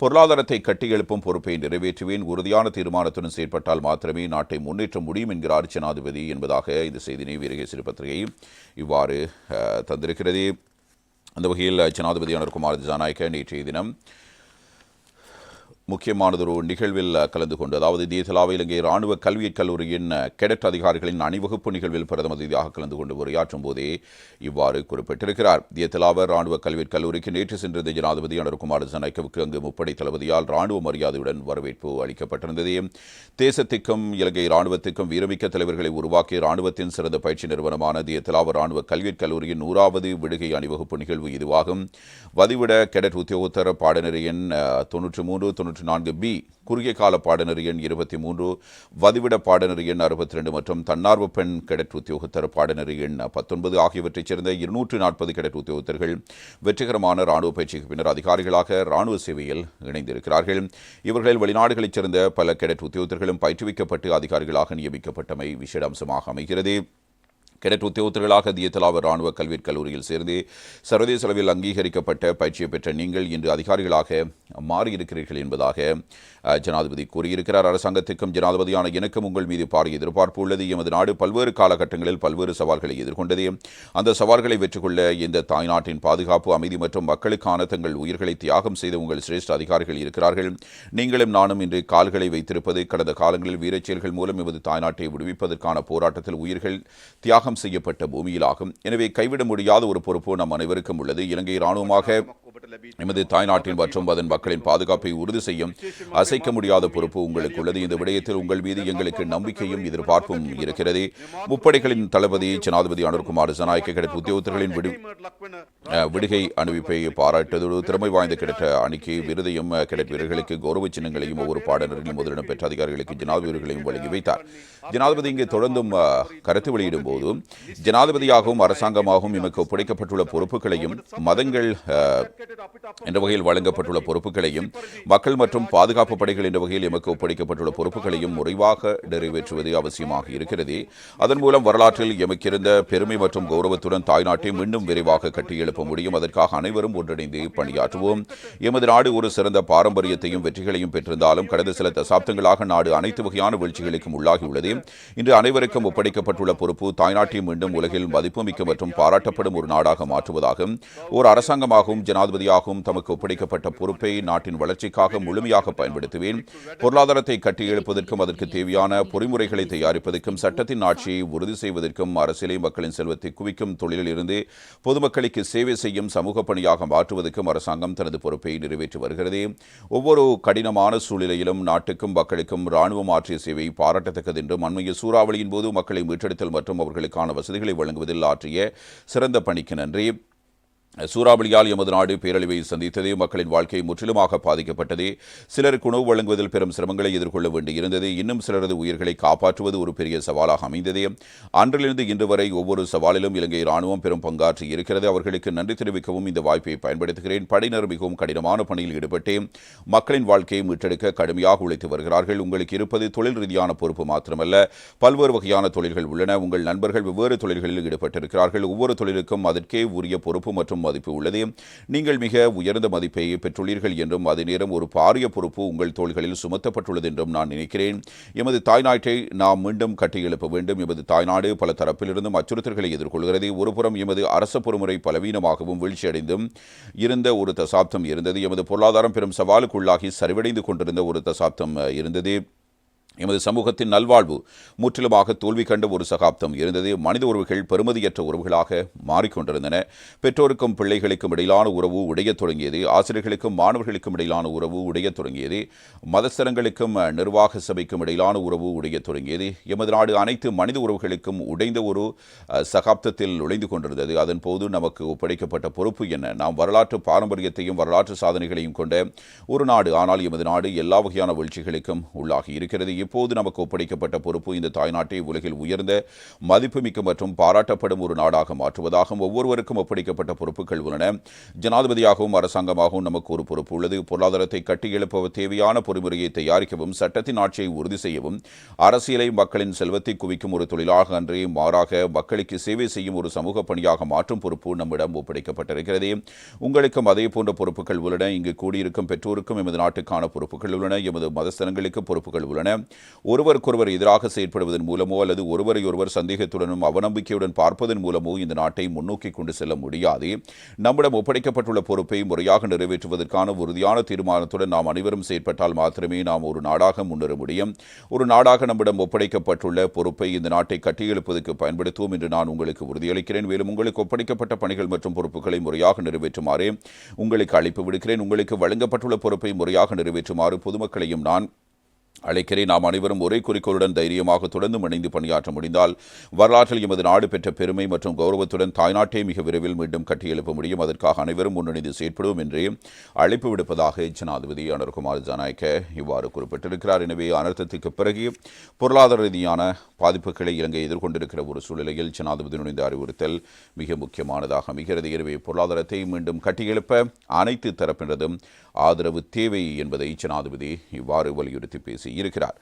பொருளாதாரத்தை கட்டியெழுப்பும் பொறுப்பை நிறைவேற்றுவேன். உறுதியான தீர்மானத்துடன் செயற்பட்டால் மாத்திரமே நாட்டை முன்னேற்ற முடியும் என்கிறார் ஜனாதிபதி என்பதாக இந்த செய்தினை வீரகேசரி பத்திரிகை இவ்வாறு தந்திருக்கிறது. அந்த வகையில் ஜனாதிபதி அனுர்குமார் ஜனநாயக்க நேற்றைய தினம் முக்கியமானதொரு நிகழ்வில் கலந்து கொண்டு அதாவது தேசலாவை இலங்கை ராணுவ கல்வியற் கல்லூரியின் கெடட் அதிகாரிகளின் அணிவகுப்பு நிகழ்வில் பிரதம அதிதியாக கலந்து கொண்டு உரையாற்றும் போதே இவ்வாறு குறிப்பிட்டிருக்கிறார். தேசலாவ ராணுவ கல்வியற் கல்லூரிக்கு நேற்று சென்றது ஜனாதிபதி அனுர்குமார் ஜனக்கவுக்கு அங்கு முப்படை தளபதியால் ராணுவ மரியாதையுடன் வரவேற்பு அளிக்கப்பட்டிருந்தது. தேசத்திற்கும் இலங்கை ராணுவத்திற்கும் வீரமிக்க தலைவர்களை உருவாக்கிய ராணுவத்தின் சிறந்த பயிற்சி நிறுவனமான தேசலாவ ராணுவ கல்வியற் கல்லூரியின் நூறாவது விடுகை அணிவகுப்பு நிகழ்வு இதுவாகும். வதிவிட கெடட் உத்தியோகத்தர பாடநெறியின் தொன்னூற்று மூன்று தொன்னூற்று மூன்று நான்கு பி. குறுகிய கால பாடநெறி எண் இருபத்தி மூன்று வதிவிட பாடநெறி எண் அறுபத்தி ரெண்டு மற்றும் தன்னார்வ பெண் கெடட் உத்தியோகத்தர் பாடநெறி எண் பத்தொன்பது ஆகியவற்றைச் சேர்ந்த இருநூற்று நாற்பது கெடட் உத்தியோகத்தர்கள் வெற்றிகரமான ராணுவ பயிற்சிக்கு பின்னர் அதிகாரிகளாக ராணுவ சேவையில் இணைந்திருக்கிறார்கள். இவர்களில் வெளிநாடுகளைச் சேர்ந்த பல கெடட் உத்தியோகத்தர்களும் பயிற்றுவிக்கப்பட்டு அதிகாரிகளாக நியமிக்கப்பட்டமை விசேட அம்சமாக அமைகிறது. கெடட் உத்தியோகத்தர்களாக தியத்தலாவ ராணுவ கல்வியற் கல்லூரியில் சேர்ந்து சர்வதேச அளவில் அங்கீகரிக்கப்பட்ட பயிற்சியை பெற்ற நீங்கள் இன்று அதிகாரிகளாக மாறியிருக்கிறீர்கள் என்பதாக ஜனாதிபதி கூறியிருக்கிறார். அரசாங்கத்திற்கும் ஜனாதிபதியான எனக்கும் உங்கள் மீது பாரிய எதிர்பார்ப்பு உள்ளது. எமது நாடு பல்வேறு காலகட்டங்களில் பல்வேறு சவால்களை எதிர்கொண்டது. அந்த சவால்களை வெற்றிக்கொள்ள இந்த தாய்நாட்டின் பாதுகாப்பு அமைதி மற்றும் மக்களுக்கான தங்கள் உயிர்களை தியாகம் செய்த உங்கள் சிரேஷ்ட அதிகாரிகள் இருக்கிறார்கள். நீங்களும் நானும் இன்று கால்களை வைத்திருப்பது கடந்த காலங்களில் வீரச்செயல்கள் மூலம் எமது தாய்நாட்டை விடுவிப்பதற்கான போராட்டத்தில் உயிர்கள் தியாகம் தியாகம் செய்யப்பட்ட பூமியிலாகும். எனவே கைவிட முடியாத ஒரு பொறுப்பு நம் அனைவருக்கும் உள்ளது. இலங்கை இராணுவமாக எமது தாய்நாட்டின் மற்றும் அதன் மக்களின் பாதுகாப்பை உறுதி செய்யும் அசைக்க முடியாத பொறுப்பு உங்களுக்கு உள்ளது. இந்த விடயத்தில் உங்கள் மீது எங்களுக்கு நம்பிக்கையும் எதிர்பார்ப்பும் இருக்கிறது. முப்படைகளின் தளபதி ஜனாதிபதி அனுர்குமார் ஜனநாயக கிடைத்த உத்தியோகத்தர்களின் விடு விடுகை அணிவிப்பை பாராட்டதோடு திறமை வாய்ந்த கிடைத்த அணிக்கு விருதையும் கிடைத்த வீரர்களுக்கு கௌரவ சின்னங்களையும் ஒவ்வொரு பாடநரிலும் முதலிடம் பெற்ற அதிகாரிகளுக்கு ஜனாதிபதிகளையும் வழங்கி வைத்தார். ஜனாதிபதி இங்கு தொடர்ந்தும் கருத்து வெளியிடும் போது ஜனாதிபதியாகவும் அரசாங்கமாகவும் எமக்கு ஒப்படைக்கப்பட்டுள்ள பொறுப்புகளையும் மதங்கள் என்ற வகையில் வழங்கப்பட்டுள்ள பொறுப்புகளையும் மக்கள் மற்றும் பாதுகாப்பு படைகள் என்ற வகையில் எமக்கு ஒப்படைக்கப்பட்டுள்ள பொறுப்புகளையும் முறைவாக நிறைவேற்றுவது அவசியமாக இருக்கிறது. அதன் மூலம் வரலாற்றில் எமக்கிருந்த பெருமை மற்றும் கௌரவத்துடன் தாய்நாட்டை மீண்டும் விரைவாக கட்டியெழுப்ப முடியும். அதற்காக அனைவரும் ஒன்றிணைந்து பணியாற்றுவோம். எமது நாடு ஒரு சிறந்த பாரம்பரியத்தையும் வெற்றிகளையும் பெற்றிருந்தாலும் கடந்த சில தசாப்தங்களாக நாடு அனைத்து வகையான வீழ்ச்சிகளுக்கும் உள்ளாகியுள்ளது. இன்று அனைவருக்கும் ஒப்படைக்கப்பட்டுள்ள பொறுப்பு தாய்நாட்டை மீண்டும் உலகில் மதிப்புமிக்க மற்றும் பாராட்டப்படும் ஒரு நாடாக மாற்றுவதாகும். ஒரு அரசாங்கமாகவும் ஜனாதிபதியாகவும் தமக்கு ஒப்படைக்கப்பட்ட பொறுப்பை நாட்டின் வளர்ச்சிக்காக முழுமையாக பயன்படுத்துவேன். பொருளாதாரத்தை கட்டியெழுப்பதற்கும் அதற்கு தேவையான பொறிமுறைகளை தயாரிப்பதற்கும் சட்டத்தின் ஆட்சியை உறுதி செய்வதற்கும் அரசியலை மக்களின் செல்வத்தை குவிக்கும் தொழிலில் இருந்து பொதுமக்களுக்கு சேவை செய்யும் சமூக பணியாக மாற்றுவதற்கும் அரசாங்கம் தனது பொறுப்பை நிறைவேற்றி வருகிறது. ஒவ்வொரு கடினமான சூழ்நிலையிலும் நாட்டுக்கும் மக்களுக்கும் ராணுவம் ஆற்றிய சேவை பாராட்டத்தக்கது என்றும் அண்மைய சூறாவளியின் போது மக்களை மீட்டெடுத்தல் மற்றும் அவர்களுக்கான வசதிகளை வழங்குவதில் ஆற்றிய சிறந்த பணிக்கு நன்றி. சூறாவளியால் எமது நாடு பேரழிவை சந்தித்ததே மக்களின் வாழ்க்கை முற்றிலுமாக பாதிக்கப்பட்டது. சிலருக்கு உணவு வழங்குவதில் பெரும் சிரமங்களை எதிர்கொள்ள வேண்டியிருந்தது. இன்னும் சிலரது உயிர்களை காப்பாற்றுவது ஒரு பெரிய சவாலாக அமைந்தது. அன்றிலிருந்து இன்று வரை ஒவ்வொரு சவாலிலும் இலங்கை ராணுவம் பெரும் பங்காற்றி இருக்கிறது. அவர்களுக்கு நன்றி தெரிவிக்கவும் இந்த வாய்ப்பை பயன்படுத்துகிறேன். படையினர் மிகவும் கடினமான பணியில் ஈடுபட்டு மக்களின் வாழ்க்கையை மீட்டெடுக்க கடுமையாக உழைத்து வருகிறார்கள். உங்களுக்கு இருப்பது தொழில் ரீதியான பொறுப்பு மாத்திரமல்ல. பல்வேறு வகையான தொழில்கள் உள்ளன. உங்கள் நண்பர்கள் வெவ்வேறு தொழில்களில் ஈடுபட்டிருக்கிறார்கள். ஒவ்வொரு தொழிலுக்கும் அதற்கே உரிய பொறுப்பு மற்றும் மதிப்பு உள்ளது. நீங்கள் மிக உயர்ந்த மதிப்பை பெற்றுள்ளீர்கள் என்றும் அதே நேரம் ஒரு பாரிய பொறுப்பு உங்கள் தோள்களில் சுமத்தப்பட்டுள்ளது என்றும் நான் நினைக்கிறேன். எமது தாய்நாட்டை நாம் மீண்டும் கட்டியெழுப்ப வேண்டும். எமது தாய்நாடு பல தரப்பிலிருந்தும் அச்சுறுத்தல்களை எதிர்கொள்கிறது. ஒருபுறம் எமது அரச பொறுமுறை பலவீனமாகவும் வீழ்ச்சியடைந்தும் இருந்த ஒரு தசாப்தம் இருந்தது. எமது பொருளாதாரம் பெரும் சவாலுக்குள்ளாகி சரிவடைந்து கொண்டிருந்த ஒரு தசாப்தம் இருந்தது. எமது சமூகத்தின் நல்வாழ்வு முற்றிலுமாக தோல்வி கண்ட ஒரு சகாப்தம் இருந்தது. மனித உறவுகள் பெறுமதியற்ற உறவுகளாக மாறிக்கொண்டிருந்தன. பெற்றோருக்கும் பிள்ளைகளுக்கும் இடையிலான உறவு உடையத் தொடங்கியது. ஆசிரியர்களுக்கும் மாணவர்களுக்கும் இடையிலான உறவு உடையத் தொடங்கியது. மதஸ்தரங்களுக்கும் நிர்வாக சபைக்கும் இடையிலான உறவு உடையத் தொடங்கியது. எமது நாடு அனைத்து மனித உறவுகளுக்கும் உடைந்த ஒரு சகாப்தத்தில் நுழைந்து கொண்டிருந்தது. அதன் போது நமக்கு ஒப்படைக்கப்பட்ட பொறுப்பு என்ன? நாம் வரலாற்று பாரம்பரியத்தையும் வரலாற்று சாதனைகளையும் கொண்ட ஒரு நாடு. ஆனால் எமது நாடு எல்லா வகையான வீழ்ச்சிகளுக்கும் உள்ளாகி இருக்கிறது. இப்போது நமக்கு ஒப்படைக்கப்பட்ட பொறுப்பு இந்த தாய்நாட்டை உலகில் உயர்ந்த மதிப்புமிக்க மற்றும் பாராட்டப்படும் ஒரு நாடாக மாற்றுவதாகவும் ஒவ்வொருவருக்கும் ஒப்படைக்கப்பட்ட பொறுப்புகள் உள்ளன. ஜனாதிபதியாகவும் அரசாங்கமாகவும் நமக்கு ஒரு பொறுப்பு உள்ளது. பொருளாதாரத்தை கட்டியெழுப்ப தேவையான பொறிமுறையை தயாரிக்கவும் சட்டத்தின் ஆட்சியை உறுதி செய்யவும் அரசியலை மக்களின் செல்வத்தை குவிக்கும் ஒரு தொழிலாக அன்றே மாறாக மக்களுக்கு சேவை செய்யும் ஒரு சமூக பணியாக மாற்றும் பொறுப்பு நம்மிடம் ஒப்படைக்கப்பட்டிருக்கிறது. உங்களுக்கும் அதே போன்ற பொறுப்புகள் உள்ளன. இங்கு கூடியிருக்கும் பெற்றோருக்கும் எமது நாட்டுக்கான பொறுப்புகள் உள்ளன. எமது மதஸ்தனங்களுக்கு பொறுப்புகள் உள்ளன. ஒருவருக்கொருவர் எதிராக செயற்படுவதன் மூலமோ அல்லது ஒருவரை ஒருவர் சந்தேகத்துடனும் அவநம்பிக்கையுடன் பார்ப்பதன் மூலமோ இந்த நாட்டை முன்னோக்கி கொண்டு செல்ல முடியாது. நம்மிடம் ஒப்படைக்கப்பட்டுள்ள பொறுப்பை முறையாக நிறைவேற்றுவதற்கான உறுதியான தீர்மானத்துடன் நாம் அனைவரும் செயற்பட்டால் மாத்திரமே நாம் ஒரு நாடாக முன்னேற முடியும். ஒரு நாடாக நம்மிடம் ஒப்படைக்கப்பட்டுள்ள பொறுப்பை இந்த நாட்டை கட்டியெழுப்பதற்கு பயன்படுத்துவோம் என்று நான் உங்களுக்கு உறுதியளிக்கிறேன். மேலும் உங்களுக்கு ஒப்படைக்கப்பட்ட பணிகள் மற்றும் பொறுப்புகளை முறையாக நிறைவேற்றுமாறு உங்களுக்கு அழைப்பு விடுக்கிறேன். உங்களுக்கு வழங்கப்பட்டுள்ள பொறுப்பை முறையாக நிறைவேற்றுமாறு பொதுமக்களையும் நான் அழைக்கிறேன். நாம் அனைவரும் ஒரே குறிக்கோளுடன் தைரியமாக தொடர்ந்து இணைந்து பணியாற்ற முடிந்தால் வரலாற்றில் எமது நாடு பெற்ற பெருமை மற்றும் கௌரவத்துடன் தாய்நாட்டை மிக விரைவில் மீண்டும் கட்டியெழுப்ப முடியும். அதற்காக அனைவரும் முன்னணிந்து செயற்படுவோம் என்று அழைப்பு விடுப்பதாக ஜனாதிபதி அனர்குமார் ஜனாயக்க இவ்வாறு குறிப்பிட்டிருக்கிறார். எனவே அனர்த்தத்துக்கு பிறகு பொருளாதார ரீதியான பாதிப்புகளை இலங்கை எதிர்கொண்டிருக்கிற ஒரு சூழ்நிலையில் ஜனாதிபதியினுடைய நுழைந்த அறிவுறுத்தல் மிக முக்கியமானதாக அமைகிறது. எனவே பொருளாதாரத்தை மீண்டும் கட்டியெழுப்ப அனைத்து தரப்பினதும் ஆதரவு தேவை என்பதை ஜனாதிபதி இவ்வாறு வலியுறுத்தி பேசியிருக்கிறார்